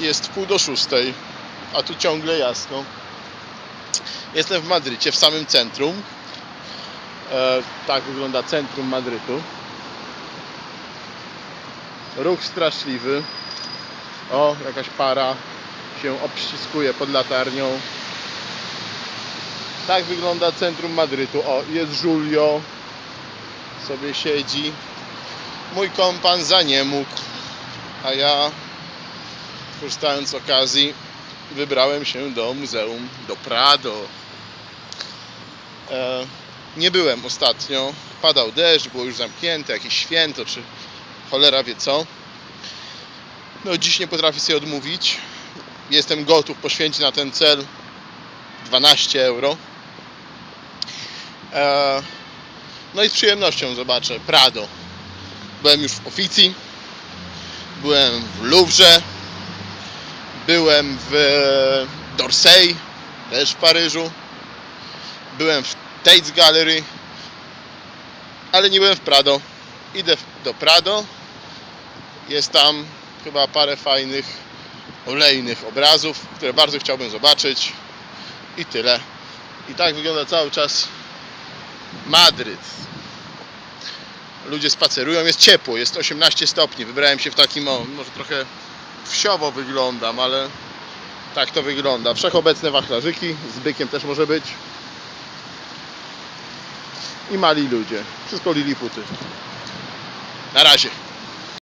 Jest wpół do szóstej, a tu ciągle jasno. Jestem w Madrycie, w samym centrum. E, tak wygląda centrum Madrytu. Ruch straszliwy. O, jakaś para się obściskuje pod latarnią. Tak wygląda centrum Madrytu. O, jest Julio. Sobie siedzi. Mój kompan za nie mógł. A ja, korzystając z okazji, wybrałem się do muzeum, do Prado. E, nie byłem ostatnio. Padał deszcz, było już zamknięte, jakieś święto, czy cholera wie co. No dziś nie potrafię sobie odmówić. Jestem gotów poświęcić na ten cel 12 euro. E, no i z przyjemnością zobaczę Prado. Byłem już w Oficji, byłem w Louvre, byłem w Dorsey, też w Paryżu, byłem w Tate Gallery, ale nie byłem w Prado. Idę do Prado. Jest tam chyba parę fajnych, olejnych obrazów, które bardzo chciałbym zobaczyć. I tyle. I tak wygląda cały czas Madryt. Ludzie spacerują, jest ciepło, jest 18 stopni. Wybrałem się w takim, o, może trochę wsiowo wyglądam, ale tak to wygląda. Wszechobecne wachlarzyki, z bykiem też może być. I mali ludzie. Wszystko liliputy. Na razie.